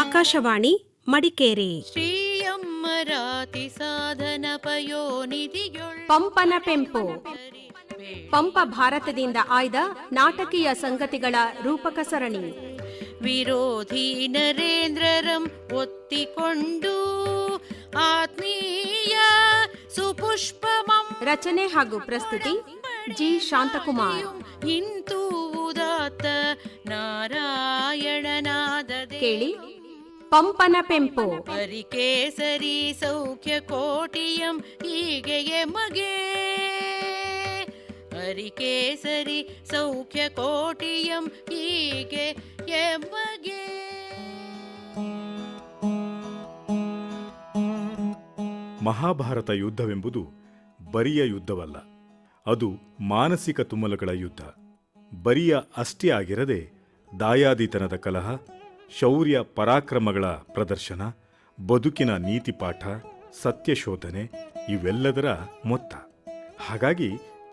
ಆಕಾಶವಾಣಿ ಮಡಿಕೇರಿ. ಶ್ರೀಯಮ್ಮರಾತಿ ಸಾಧನ ಪಂಪನ ಪೆಂಪು. ಪಂಪ ಭಾರತದಿಂದ ಆಯ್ದ ನಾಟಕೀಯ ಸಂಗತಿಗಳ ರೂಪಕ ಸರಣಿ. ವಿರೋಧಿ ನರೇಂದ್ರರಂ ಒತ್ತಿಕೊಂಡು ಆತ್ಮೀಯ ಸುಪುಷ್ಪಮಂ ರಚನೆ ಹಾಗೂ ಪ್ರಸ್ತುತಿ ಜಿ. ಶಾಂತಕುಮಾರ್. ಇಂತೂ ಉದಾತ್ತ ನಾರಾಯಣನಾದ ಕೇಳಿ. ಪಂಪನ ಪೆಂಪು. ಹರಿಕೇಸರಿ ಸೌಖ್ಯ ಕೋಟಿಯಂ ಹೀಗೆಯೇ ಮಗೆ. ಹರಿಕೇಸರಿ ಸೌಖ್ಯ ಕೋಟಿಯಂ ಹೀಗೆ ಎಮಗೆ ಮಹಾಭಾರತ ಯುದ್ಧವೆಂಬುದು ಬರಿಯ ಯುದ್ಧವಲ್ಲ ಅದು ಮಾನಸಿಕ ತುಮಲಗಳ ಯುದ್ಧ. ಬರಿಯ ಅಷ್ಟೇ ಆಗಿರದೆ ದಾಯಾದಿತನದ ಕಲಹ ಶೌರ್ಯ ಪರಾಕ್ರಮಗಳ ಪ್ರದರ್ಶನ, ಬದುಕಿನ ನೀತಿಪಾಠ ಸತ್ಯಶೋಧನೆ ಇವೆಲ್ಲದರ ಮೊತ್ತ. ಹಾಗಾಗಿ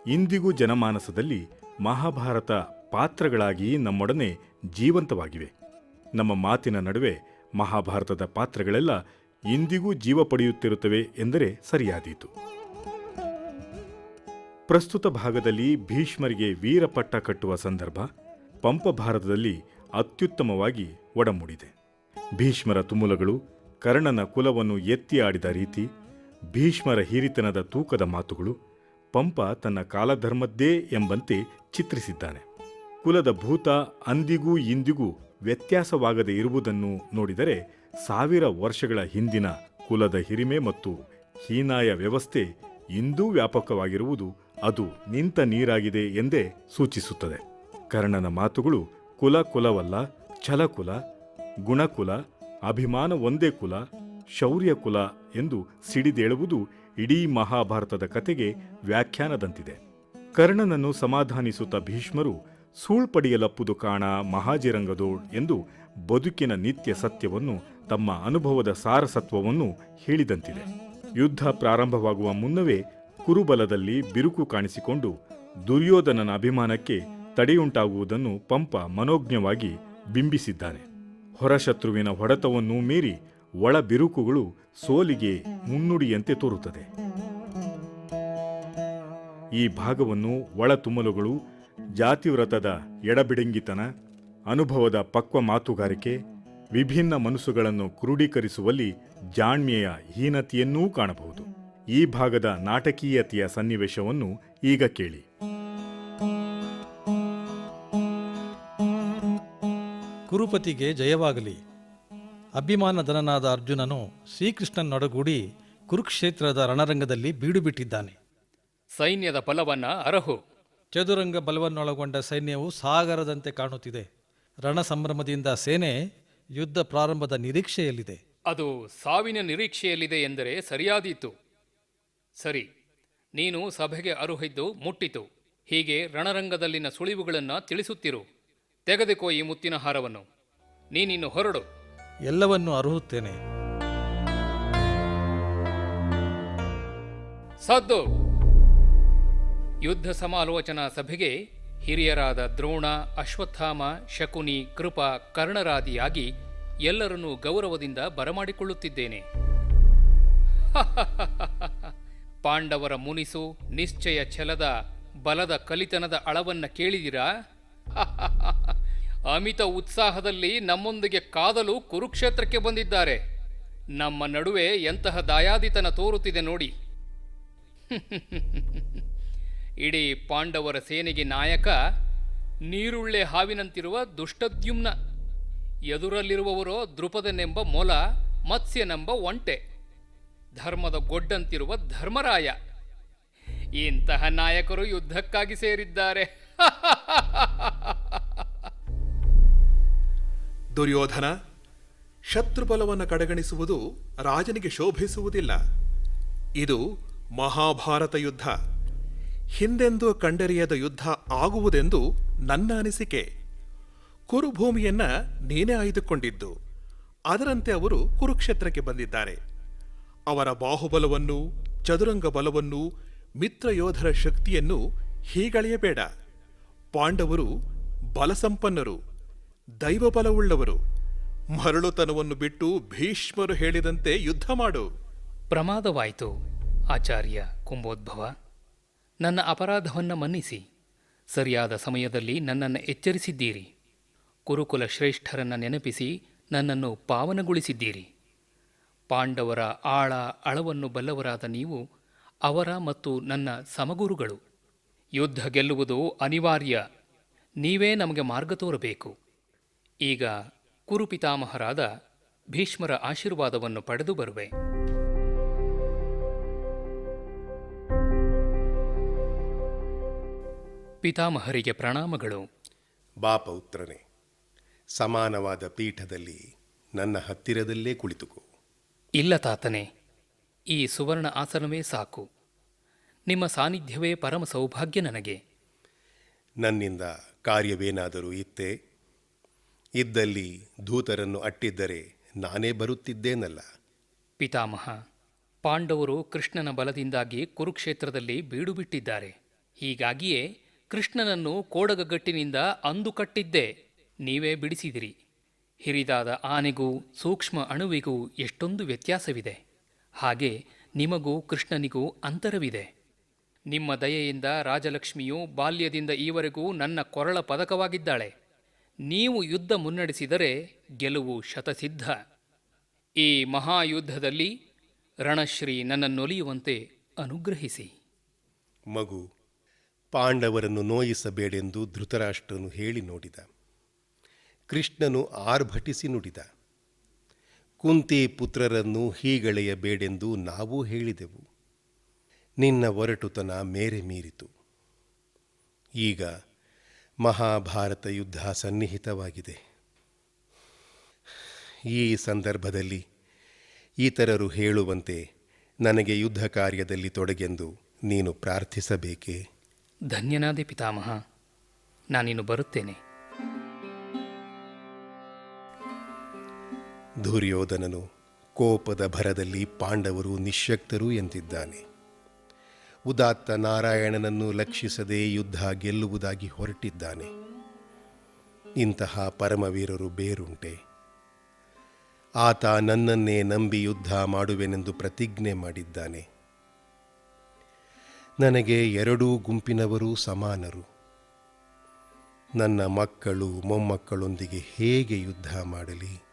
ಇಂದಿಗೂ ಜನಮಾನಸದಲ್ಲಿ ಮಹಾಭಾರತ ಪಾತ್ರಗಳಾಗಿ ನಮ್ಮೊಡನೆ ಜೀವಂತವಾಗಿವೆ. ನಮ್ಮ ಮಾತಿನ ನಡುವೆ ಮಹಾಭಾರತದ ಪಾತ್ರಗಳೆಲ್ಲ ಇಂದಿಗೂ ಜೀವ ಪಡೆಯುತ್ತಿರುತ್ತವೆ ಎಂದರೆ ಸರಿಯಾದೀತು. ಪ್ರಸ್ತುತ ಭಾಗದಲ್ಲಿ ಭೀಷ್ಮರಿಗೆ ವೀರಪಟ್ಟ ಕಟ್ಟುವ ಸಂದರ್ಭ, ಪಂಪ ಭಾರತದಲ್ಲಿ ಅತ್ಯುತ್ತಮವಾಗಿ ಒಡಮೂಡಿದೆ. ಭೀಷ್ಮರ ತುಮುಲಗಳು ಕರ್ಣನ ಕುಲವನ್ನು ಎತ್ತಿ ಆಡಿದ ರೀತಿ, ಭೀಷ್ಮರ ಹಿರಿತನದ ತೂಕದ ಮಾತುಗಳು ಪಂಪ ತನ್ನ ಕಾಲಧರ್ಮದ್ದೇ ಎಂಬಂತೆ ಚಿತ್ರಿಸಿದ್ದಾನೆ. ಕುಲದ ಭೂತ ಅಂದಿಗೂ ಇಂದಿಗೂ ವ್ಯತ್ಯಾಸವಾಗದೆ ಇರುವುದನ್ನು ನೋಡಿದರೆ ಸಾವಿರ ವರ್ಷಗಳ ಹಿಂದಿನ ಕುಲದ ಹಿರಿಮೆ ಮತ್ತು ಹೀನಾಯ ವ್ಯವಸ್ಥೆ ಇಂದೂ ವ್ಯಾಪಕವಾಗಿರುವುದು ಅದು ನಿಂತ ನೀರಾಗಿದೆ ಎಂದೇ ಸೂಚಿಸುತ್ತದೆ. ಕರ್ಣನ ಮಾತುಗಳು ಕುಲ ಕುಲವಲ್ಲ ಛಲಕುಲ ಗುಣಕುಲ ಅಭಿಮಾನ ಒಂದೇ ಕುಲ, ಶೌರ್ಯ ಕುಲ ಎಂದು ಸಿಡಿದೇಳುವುದು ಇಡೀ ಮಹಾಭಾರತದ ಕತೆಗೆ ವ್ಯಾಖ್ಯಾನದಂತಿದೆ. ಕರ್ಣನನ್ನು ಸಮಾಧಾನಿಸುತ್ತ ಭೀಷ್ಮರು ಸೂಳ್ಪಡಿಯಲಪ್ಪುದು ಕಾಣ ಮಹಾಜಿರಂಗದೋಳ್ ಎಂದು ಬದುಕಿನ ನಿತ್ಯ ಸತ್ಯವನ್ನು ತಮ್ಮ ಅನುಭವದ ಸಾರಸತ್ವವನ್ನು ಹೇಳಿದಂತಿದೆ. ಯುದ್ಧ ಪ್ರಾರಂಭವಾಗುವ ಮುನ್ನವೇ ಕುರುಬಲದಲ್ಲಿ ಬಿರುಕು ಕಾಣಿಸಿಕೊಂಡು ದುರ್ಯೋಧನನ ಅಭಿಮಾನಕ್ಕೆ ತಡೆಯುಂಟಾಗುವುದನ್ನು ಪಂಪ ಮನೋಜ್ಞವಾಗಿ ಬಿಂಬಿಸಿದ್ದಾನೆ. ಹೊರಶತ್ರುವಿನ ಹೊಡೆತವನ್ನು ಮೀರಿ ಒಳ ಬಿರುಕುಗಳು ಸೋಲಿಗೆ ಮುನ್ನುಡಿಯಂತೆ ತೋರುತ್ತದೆ. ಈ ಭಾಗವನ್ನು ಒಳ ತುಮಲುಗಳು ಜಾತಿವ್ರತದ ಎಡಬಿಡಂಗಿತನ, ಅನುಭವದ ಪಕ್ವ ಮಾತುಗಾರಿಕೆ, ವಿಭಿನ್ನ ಮನಸ್ಸುಗಳನ್ನು ಕ್ರೋಢೀಕರಿಸುವಲ್ಲಿ ಜಾಣ್ಮೆಯ ಹೀನತೆಯನ್ನೂ ಕಾಣಬಹುದು. ಈ ಭಾಗದ ನಾಟಕೀಯತೆಯ ಸನ್ನಿವೇಶವನ್ನು ಈಗ ಕೇಳಿ. ಕುರುಪತಿಗೆ ಜಯವಾಗಲಿ. ಅಭಿಮಾನಧನನಾದ ಅರ್ಜುನನು ಶ್ರೀಕೃಷ್ಣನೊಡಗೂಡಿ ಕುರುಕ್ಷೇತ್ರದ ರಣರಂಗದಲ್ಲಿ ಬೀಡುಬಿಟ್ಟಿದ್ದಾನೆ. ಸೈನ್ಯದ ಬಲವನ್ನ ಅರಹು. ಚದುರಂಗ ಬಲವನ್ನೊಳಗೊಂಡ ಸೈನ್ಯವು ಸಾಗರದಂತೆ ಕಾಣುತ್ತಿದೆ. ರಣ ಸಂಭ್ರಮದಿಂದ ಸೇನೆ ಯುದ್ಧ ಪ್ರಾರಂಭದ ನಿರೀಕ್ಷೆಯಲ್ಲಿದೆ. ಅದು ಸಾವಿನ ನಿರೀಕ್ಷೆಯಲ್ಲಿದೆ ಎಂದರೆ ಸರಿಯಾದೀತು. ಸರಿ ನೀನು ಸಭೆಗೆ ಅರುಹಿದ್ದು ಮುಟ್ಟಿತು. ಹೀಗೆ ರಣರಂಗದಲ್ಲಿನ ಸುಳಿವುಗಳನ್ನು ತಿಳಿಸುತ್ತಿರು. ತೆಗೆದುಕೋ ಈ ಮುತ್ತಿನ ಹಾರವನ್ನು. ನೀನಿನ್ನು ಹೊರಡು. ಎಲ್ಲವನ್ನೂ ಅರುಹುತ್ತೇನೆ. ಸದ್ದು. ಯುದ್ಧ ಸಮಾಲೋಚನಾ ಸಭೆಗೆ ಹಿರಿಯರಾದ ದ್ರೋಣ ಅಶ್ವತ್ಥಾಮ ಶಕುನಿ ಕೃಪ ಕರ್ಣರಾದಿಯಾಗಿ ಎಲ್ಲರನ್ನೂ ಗೌರವದಿಂದ ಬರಮಾಡಿಕೊಳ್ಳುತ್ತಿದ್ದೇನೆ. ಪಾಂಡವರ ಮುನಿಸು ನಿಶ್ಚಯ ಛಲದ ಬಲದ ಕಲಿತನದ ಅಳವನ್ನ ಕೇಳಿದಿರಾ? ಅಮಿತ ಉತ್ಸಾಹದಲ್ಲಿ ನಮ್ಮೊಂದಿಗೆ ಕಾದಲು ಕುರುಕ್ಷೇತ್ರಕ್ಕೆ ಬಂದಿದ್ದಾರೆ. ನಮ್ಮ ನಡುವೆ ಎಂತಹ ದಾಯಾದಿತನ ತೋರುತ್ತಿದೆ ನೋಡಿ. ಇಡೀ ಪಾಂಡವರ ಸೇನೆಗೆ ನಾಯಕ, ನೀರುಳ್ಳೆ ಹಾವಿನಂತಿರುವ ದುಷ್ಟದ್ಯುಮ್ನ. ಎದುರಲ್ಲಿರುವವರೋ ದೃಪದನೆಂಬ ಮೊಲ, ಮತ್ಸ್ಯನೆಂಬ ಒಂಟೆ. ಧರ್ಮದ ಗೊಡ್ಡಂತಿರುವ ಧರ್ಮರಾಯ. ಇಂತಹ ನಾಯಕರು ಯುದ್ಧಕ್ಕಾಗಿ ಸೇರಿದ್ದಾರೆ. ದುರ್ಯೋಧನ, ಶತ್ರುಬಲವನ್ನು ಕಡೆಗಣಿಸುವುದು ರಾಜನಿಗೆ ಶೋಭಿಸುವುದಿಲ್ಲ. ಇದು ಮಹಾಭಾರತ ಯುದ್ಧ. ಹಿಂದೆಂದೂ ಕಂಡರಿಯದ ಯುದ್ಧ ಆಗುವುದೆಂದು ನನ್ನ ಅನಿಸಿಕೆ. ಕುರುಭೂಮಿಯನ್ನ ನೀನೇ ಆಯ್ದುಕೊಂಡಿದ್ದು. ಅದರಂತೆ ಅವರು ಕುರುಕ್ಷೇತ್ರಕ್ಕೆ ಬಂದಿದ್ದಾರೆ. ಅವರ ಬಾಹುಬಲವನ್ನು, ಚದುರಂಗ ಬಲವನ್ನು ಮಿತ್ರಯೋಧರ ಶಕ್ತಿಯನ್ನು ಹೀಗಳೆಯಬೇಡ. ಪಾಂಡವರು ಬಲಸಂಪನ್ನರು. ದೈವಬಲವುಳ್ಳವರು ಮರಳುತನವನ್ನು ಬಿಟ್ಟು ಭೀಷ್ಮರು ಹೇಳಿದಂತೆ ಯುದ್ಧ ಮಾಡು. ಪ್ರಮಾದವಾಯಿತು, ಆಚಾರ್ಯ ಕುಂಭೋದ್ಭವ. ನನ್ನ ಅಪರಾಧವನ್ನು ಮನ್ನಿಸಿ, ಸರಿಯಾದ ಸಮಯದಲ್ಲಿ ನನ್ನನ್ನು ಎಚ್ಚರಿಸಿದ್ದೀರಿ. ಕುರುಕುಲ ಶ್ರೇಷ್ಠರನ್ನು ನೆನಪಿಸಿ ನನ್ನನ್ನು ಪಾವನಗೊಳಿಸಿದ್ದೀರಿ. ಪಾಂಡವರ ಆಳ ಅಳವನ್ನು ಬಲ್ಲವರಾದ ನೀವು ಅವರ ಮತ್ತು ನನ್ನ ಸಮಗುರುಗಳು. ಯುದ್ಧ ಗೆಲ್ಲುವುದು ಅನಿವಾರ್ಯ. ನೀವೇ ನಮಗೆ ಮಾರ್ಗ ತೋರಬೇಕು. ಈಗ ಕುರುಪಿತಾಮಹರಾದ ಭೀಷ್ಮರ ಆಶೀರ್ವಾದವನ್ನು ಪಡೆದು ಬರುವೆ. ಪಿತಾಮಹರಿಗೆ ಪ್ರಣಾಮಗಳು. ಬಾ ಪೌತ್ರನೇ ಸಮಾನವಾದ ಪೀಠದಲ್ಲಿ ನನ್ನ ಹತ್ತಿರದಲ್ಲೇ ಕುಳಿತುಕೋ. ಇಲ್ಲ ತಾತನೇ ಈ ಸುವರ್ಣ ಆಸನವೇ ಸಾಕು. ನಿಮ್ಮ ಸಾನ್ನಿಧ್ಯವೇ ಪರಮ ಸೌಭಾಗ್ಯ ನನಗೆ. ನನ್ನಿಂದ ಕಾರ್ಯವೇನಾದರೂ ಇತ್ತೇ? ಇದ್ದಲ್ಲಿ ದೂತರನ್ನು ಅಟ್ಟಿದ್ದರೆ ನಾನೇ ಬರುತ್ತಿದ್ದೇನಲ್ಲ. ಪಿತಾಮಹ, ಪಾಂಡವರು ಕೃಷ್ಣನ ಬಲದಿಂದಾಗಿ ಕುರುಕ್ಷೇತ್ರದಲ್ಲಿ ಬೀಡುಬಿಟ್ಟಿದ್ದಾರೆ. ಹೀಗಾಗಿಯೇ ಕೃಷ್ಣನನ್ನು ಕೋಡಗಗಟ್ಟಿನಿಂದ ಅಂದು ಕಟ್ಟಿದ್ದೆ, ನೀವೇ ಬಿಡಿಸಿದಿರಿ. ಹಿರಿದಾದ ಆನೆಗೂ ಸೂಕ್ಷ್ಮ ಅಣುವಿಗೂ ಎಷ್ಟೊಂದು ವ್ಯತ್ಯಾಸವಿದೆ. ಹಾಗೆ ನಿಮಗೂ ಕೃಷ್ಣನಿಗೂ ಅಂತರವಿದೆ. ನಿಮ್ಮ ದಯೆಯಿಂದ ರಾಜಲಕ್ಷ್ಮಿಯು ಬಾಲ್ಯದಿಂದ ಈವರೆಗೂ ನನ್ನ ಕೊರಳ ಪದಕವಾಗಿದ್ದಾಳೆ. ನೀವು ಯುದ್ಧ ಮುನ್ನಡೆಸಿದರೆ ಗೆಲುವು ಶತಸಿದ್ಧ. ಈ ಮಹಾಯುದ್ಧದಲ್ಲಿ ರಣಶ್ರೀ ನನ್ನನ್ನೊಲಿಯುವಂತೆ ಅನುಗ್ರಹಿಸಿ. ಮಗು, ಪಾಂಡವರನ್ನು ನೋಯಿಸಬೇಡೆಂದು ಧೃತರಾಷ್ಟ್ರನು ಹೇಳಿ ನೋಡಿದ. ಕೃಷ್ಣನು ಆರ್ಭಟಿಸಿ ನುಡಿದ. ಕುಂತಿ ಪುತ್ರರನ್ನು ಹೀಗಳೆಯಬೇಡೆಂದು ನಾವೂ ಹೇಳಿದೆವು. ನಿನ್ನ ಒರಟುತನ ಮೇರೆ ಮೀರಿತು. ಈಗ ಮಹಾಭಾರತ ಯುದ್ಧ ಸನ್ನಿಹಿತವಾಗಿದೆ. ಈ ಸಂದರ್ಭದಲ್ಲಿ ಇತರರು ಹೇಳುವಂತೆ ನನಗೆ ಯುದ್ಧ ಕಾರ್ಯದಲ್ಲಿ ತೊಡಗೆಂದು ನೀನು ಪ್ರಾರ್ಥಿಸಬೇಕೇ? ಧನ್ಯನಾದೆ ಪಿತಾಮಹ. ನಾನಿನ್ನು ಬರುತ್ತೇನೆ. ದುರ್ಯೋಧನನು ಕೋಪದ ಭರದಲ್ಲಿ ಪಾಂಡವರು ನಿಶ್ಯಕ್ತರು ಎಂದಿದ್ದಾನೆ. ಉದಾತ್ತ ನಾರಾಯಣನನ್ನು ಲಕ್ಷಿಸದೆ ಯುದ್ಧ ಗೆಲ್ಲುವುದಾಗಿ ಹೊರಟಿದ್ದಾನೆ. ಇಂತಹ ಪರಮವೀರರು ಬೇರುಂಟೆ. ಆತ ನನ್ನನ್ನೇ ನಂಬಿ ಯುದ್ಧ ಮಾಡುವೆನೆಂದು ಪ್ರತಿಜ್ಞೆ ಮಾಡಿದ್ದಾನೆ. ನನಗೆ ಎರಡೂ ಗುಂಪಿನವರೂ ಸಮಾನರು. ನನ್ನ ಮಕ್ಕಳು ಮೊಮ್ಮಕ್ಕಳೊಂದಿಗೆ ಹೇಗೆ ಯುದ್ಧ ಮಾಡಲಿ?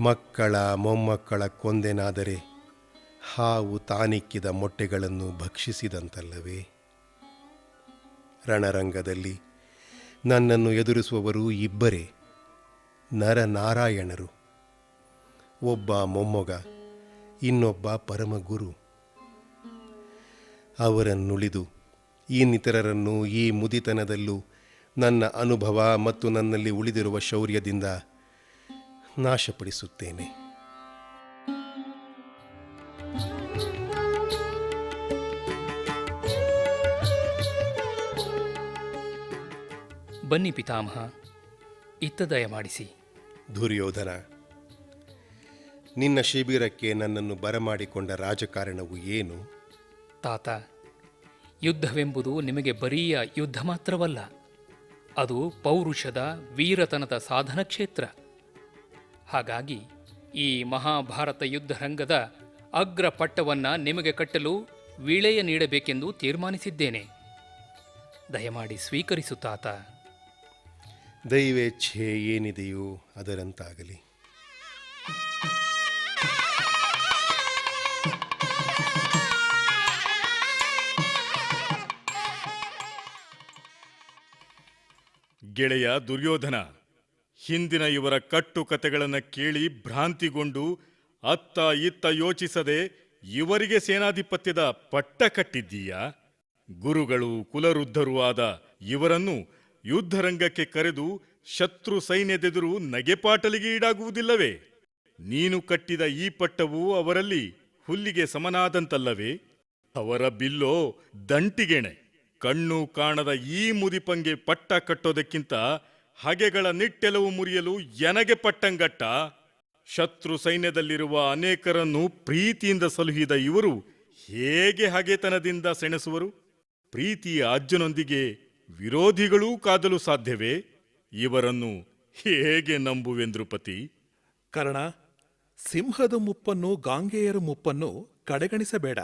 ಮಕ್ಕಳ ಮೊಮ್ಮಕ್ಕಳ ಕೊಂದೆನಾದರೆ ಹಾವು ತಾನಿಕ್ಕಿದ ಮೊಟ್ಟೆಗಳನ್ನು ಭಕ್ಷಿಸಿದಂತಲ್ಲವೇ? ರಣರಂಗದಲ್ಲಿ ನನ್ನನ್ನು ಎದುರಿಸುವವರು ಇಬ್ಬರೇ, ನರನಾರಾಯಣರು. ಒಬ್ಬ ಮೊಮ್ಮಗ, ಇನ್ನೊಬ್ಬ ಪರಮಗುರು. ಅವರನ್ನುಳಿದು ಇನ್ನಿತರರನ್ನು ಈ ಮುದಿತನದಲ್ಲೂ ನನ್ನ ಅನುಭವ ಮತ್ತು ನನ್ನಲ್ಲಿ ಉಳಿದಿರುವ ಶೌರ್ಯದಿಂದ ನಾಶಪಡಿಸುತ್ತೇನೆ. ಬನ್ನಿ ಪಿತಾಮಹ ಇತ್ತ ದಯ ಮಾಡಿಸಿ. ದುರ್ಯೋಧನ ನಿನ್ನ ಶಿಬಿರಕ್ಕೆ ನನ್ನನ್ನು ಬರಮಾಡಿಕೊಂಡ ರಾಜಕಾರಣವು ಏನು? ತಾತ ಯುದ್ಧವೆಂಬುದು ನಿಮಗೆ ಬರೀಯ ಯುದ್ಧ ಮಾತ್ರವಲ್ಲ ಅದು ಪೌರುಷದ ವೀರತನದ ಸಾಧನ ಕ್ಷೇತ್ರ. ಹಾಗಾಗಿ ಈ ಮಹಾಭಾರತ ಯುದ್ಧ ರಂಗದ ಅಗ್ರ ಪಟ್ಟವನ್ನು ನಿಮಗೆ ಕಟ್ಟಲು ವಿಳೆಯ ನೀಡಬೇಕೆಂದು ತೀರ್ಮಾನಿಸಿದ್ದೇನೆ. ದಯಮಾಡಿ ಸ್ವೀಕರಿಸು ತಾತ. ದೈವೇಚ್ಛೆ ಏನಿದೆಯೋ ಅದರಂತಾಗಲಿ. ಗೆಳೆಯ ದುರ್ಯೋಧನ, ಹಿಂದಿನ ಇವರ ಕಟ್ಟು ಕತೆಗಳನ್ನು ಕೇಳಿ ಭ್ರಾಂತಿಗೊಂಡು ಅತ್ತ ಇತ್ತ ಯೋಚಿಸದೆ ಇವರಿಗೆ ಸೇನಾಧಿಪತ್ಯದ ಪಟ್ಟ ಕಟ್ಟಿದ್ದೀಯಾ? ಗುರುಗಳು ಕುಲರುದ್ಧರೂ ಆದ ಇವರನ್ನು ಯುದ್ಧರಂಗಕ್ಕೆ ಕರೆದು ಶತ್ರು ಸೈನ್ಯದೆದುರು ನಗೆಪಾಟಲಿಗೆ ಈಡಾಗುವುದಿಲ್ಲವೇ? ನೀನು ಕಟ್ಟಿದ ಈ ಪಟ್ಟವು ಅವರಲ್ಲಿ ಹುಲ್ಲಿಗೆ ಸಮನಾದಂತಲ್ಲವೇ? ಅವರ ಬಿಲ್ಲೋ ದಂಟಿಗೆಣೆ. ಕಣ್ಣು ಕಾಣದ ಈ ಮುದಿಪಂಗೆ ಪಟ್ಟ ಕಟ್ಟೋದಕ್ಕಿಂತ ಹಗೆಗಳ ನಿಟ್ಟೆಲವು ಮುರಿಯಲು ಎನಗೆ ಪಟ್ಟಂಗಟ್ಟ? ಶತ್ರು ಸೈನ್ಯದಲ್ಲಿರುವ ಅನೇಕರನ್ನು ಪ್ರೀತಿಯಿಂದ ಸಲುಹಿದ ಇವರು ಹೇಗೆ ಹಗೆತನದಿಂದ ಸೆಣಸುವರು? ಪ್ರೀತಿಯ ಅಜ್ಜನೊಂದಿಗೆ ವಿರೋಧಿಗಳೂ ಕಾದಲು ಸಾಧ್ಯವೇ? ಇವರನ್ನು ಹೇಗೆ ನಂಬುವೆಂದ್ರುಪತಿ ಕರ್ಣ, ಸಿಂಹದ ಮುಪ್ಪನ್ನು ಗಾಂಗೆಯರ ಮುಪ್ಪನ್ನು ಕಡೆಗಣಿಸಬೇಡ.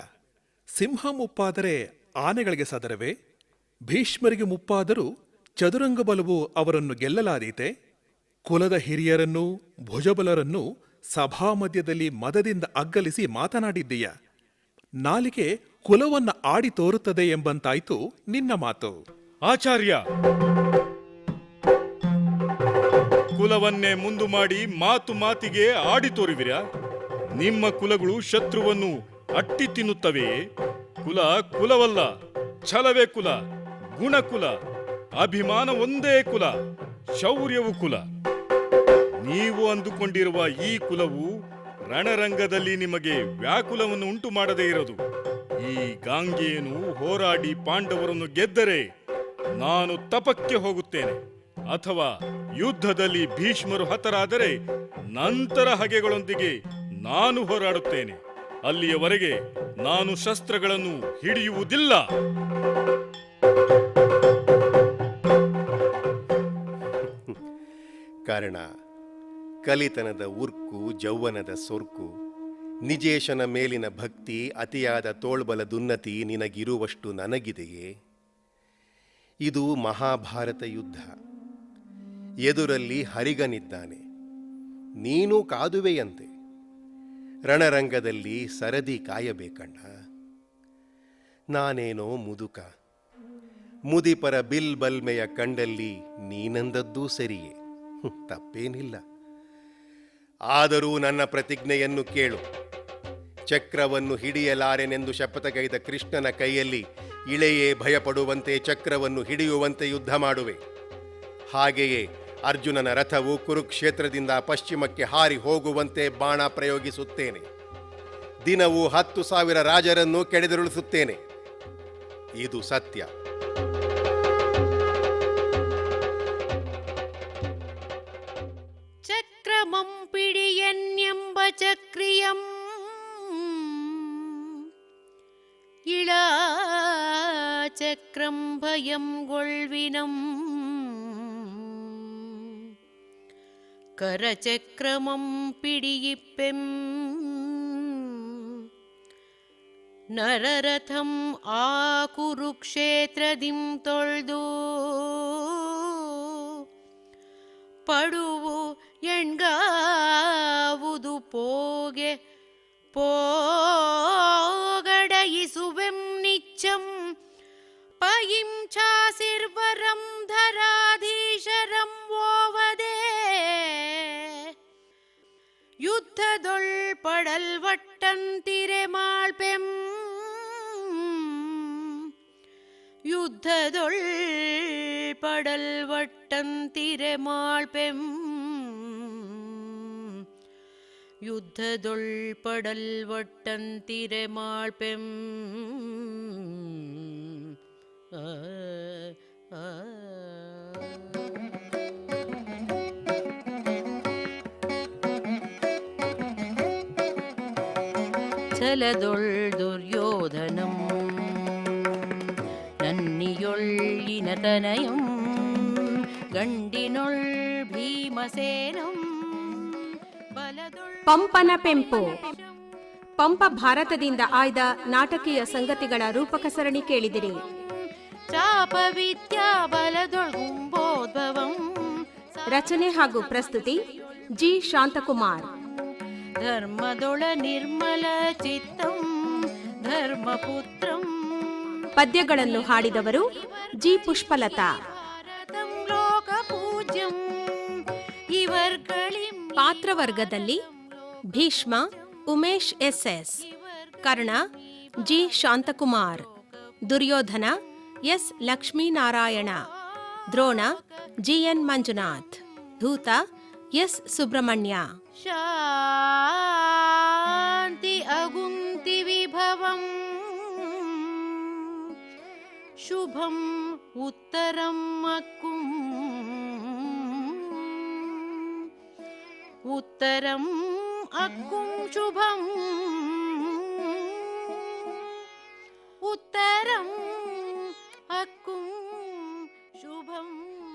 ಸಿಂಹ ಮುಪ್ಪಾದರೆ ಆನೆಗಳಿಗೆ ಸದರವೇ? ಭೀಷ್ಮರಿಗೆ ಮುಪ್ಪಾದರೂ ಚದುರಂಗ ಬಲವು ಅವರನ್ನು ಗೆಲ್ಲಲಾದೀತೆ. ಕುಲದ ಹಿರಿಯರನ್ನು, ಭುಜಬಲರನ್ನು ಸಭಾಮಧ್ಯದಲ್ಲಿ ಮದದಿಂದ ಅಗ್ಗಲಿಸಿ ಮಾತನಾಡಿದ್ದೀಯ? ನಾಲಿಗೆ ಕುಲವನ್ನ ಆಡಿ ತೋರುತ್ತದೆ ಎಂಬಂತಾಯ್ತು ನಿನ್ನ ಮಾತು. ಆಚಾರ್ಯ. ಕುಲವನ್ನೇ ಮುಂದು ಮಾಡಿ ಮಾತು ಮಾತಿಗೆ ಆಡಿ ತೋರಿವಿರ? ನಿಮ್ಮ ಕುಲಗಳು ಶತ್ರುವನ್ನು ಅಟ್ಟಿ ತಿನ್ನುತ್ತವೆ. ಕುಲ ಕುಲವಲ್ಲ, ಛಲವೇ ಕುಲ, ಗುಣಕುಲ, ಅಭಿಮಾನ ಒಂದೇ ಕುಲ, ಶೌರ್ಯವು ಕುಲ. ನೀವು ಅಂದುಕೊಂಡಿರುವ ಈ ಕುಲವು ರಣರಂಗದಲ್ಲಿ ನಿಮಗೆ ವ್ಯಾಕುಲವನ್ನು ಉಂಟು ಮಾಡದೇ ಇರದು. ಈ ಗಾಂಗೆಯನ್ನು ಹೋರಾಡಿ ಪಾಂಡವರನ್ನು ಗೆದ್ದರೆ ನಾನು ತಪಕ್ಕೆ ಹೋಗುತ್ತೇನೆ. ಅಥವಾ ಯುದ್ಧದಲ್ಲಿ ಭೀಷ್ಮರು ಹತರಾದರೆ ನಂತರ ಹಗೆಗಳೊಂದಿಗೆ ನಾನು ಹೋರಾಡುತ್ತೇನೆ. ಅಲ್ಲಿಯವರೆಗೆ ನಾನು ಶಸ್ತ್ರಗಳನ್ನು ಹಿಡಿಯುವುದಿಲ್ಲ. ಕಾರಣ, ಕಲಿತನದ ಉರ್ಕು, ಜೌವನದ ಸೊರ್ಕು, ನಿಜೇಶನ ಮೇಲಿನ ಭಕ್ತಿ, ಅತಿಯಾದ ತೋಳ್ಬಲದುನ್ನತಿ ನಿನಗಿರುವಷ್ಟು ನನಗಿದೆಯೇ? ಇದು ಮಹಾಭಾರತ ಯುದ್ಧ. ಎದುರಲ್ಲಿ ಹರಿಗನಿದ್ದಾನೆ. ನೀನು ಕಾದುವೆಯಂತೆ. ರಣರಂಗದಲ್ಲಿ ಸರದಿ ಕಾಯಬೇಕಣ್ಣ. ನಾನೇನೋ ಮುದುಕ. ಮುದಿಪರ ಬಿಲ್ ಬಲ್ಮೆಯ ಕಂಡಲ್ಲಿ ನೀನಂದದ್ದೂ ಸರಿಯೇ. ತಪ್ಪೇನಿಲ್ಲ. ಆದರೂ ನನ್ನ ಪ್ರತಿಜ್ಞೆಯನ್ನು ಕೇಳು. ಚಕ್ರವನ್ನು ಹಿಡಿಯಲಾರೆನೆಂದು ಶಪಥಗೈದ ಕೃಷ್ಣನ ಕೈಯಲ್ಲಿ ಇಳೆಯೇ ಭಯಪಡುವಂತೆ ಚಕ್ರವನ್ನು ಹಿಡಿಯುವಂತೆ ಯುದ್ಧ ಮಾಡುವೆ. ಹಾಗೆಯೇ ಅರ್ಜುನನ ರಥವು ಕುರುಕ್ಷೇತ್ರದಿಂದ ಪಶ್ಚಿಮಕ್ಕೆ ಹಾರಿ ಹೋಗುವಂತೆ ಬಾಣ ಪ್ರಯೋಗಿಸುತ್ತೇನೆ. ದಿನವೂ ಹತ್ತು ಸಾವಿರ ರಾಜರನ್ನು ಕೆಡೆದುರುಳಿಸುತ್ತೇನೆ. ಇದು ಸತ್ಯ. ಚಕ್ರಮಂ ಪಿಡಿಯನ್ಯಂಬ ಚಕ್ರಿಯಂ. ಇಳ चक्रं भयं गोल्विनम् करचक्रमं करचक्रमम् नररथम् आकुरुक्षेत्रदिं आरुक्षेत्रदि पडु ए വടൽ വട്ടം തിരമാൾ പെൺ യുദ്ധതൊൾ പടൽ വട്ടം തിരമാൾ പെൺ യുദ്ധതൊൾ പടൽ വട്ടം തിരമാൾ പെൺ ആ ആ. ದುರ್ಯೋಧನಂ ನನ್ನಿಯೊಳ್ಳಿನ ತನಯಂ ಗಂಡಿನೊಳ್ ಭೀಮಸೇನಂ ಪಂಪನ ಪೆಂಪು. ಪಂಪ ಭಾರತದಿಂದ ಆಯ್ದ ನಾಟಕೀಯ ಸಂಗತಿಗಳ ರೂಪಕ ಸರಣಿ ಕೇಳಿದಿರಿ. ಚಾಪ ವಿದ್ಯಾ ರಚನೆ ಹಾಗೂ ಪ್ರಸ್ತುತಿ ಜಿ. ಶಾಂತಕುಮಾರ್. ಧರ್ಮದೊಳ ನಿರ್ಮಲ ಚಿತ್ತಂ ಧರ್ಮಪುತ್ರಂ ಪದ್ಯಗಳನ್ನು ಹಾಡಿದವರು ಜಿ ಪುಷ್ಪಲತಾ. ಲೋಕ ಪೂಜ್ಯಂ ಇವರ್ಗಳಿ ಪಾತ್ರವರ್ಗದಲ್ಲಿ Bhishma Umesh SS Karna G Shanthakumar Duryodhana S Lakshminarayana Drona GN Manjunath ಧೂತ S Subrahmanya. शान्ति अगुन्ति विभवम् शुभम् उत्तरम् अकुम् उत्तरम् अक्कु शुभम्। उत्तरम्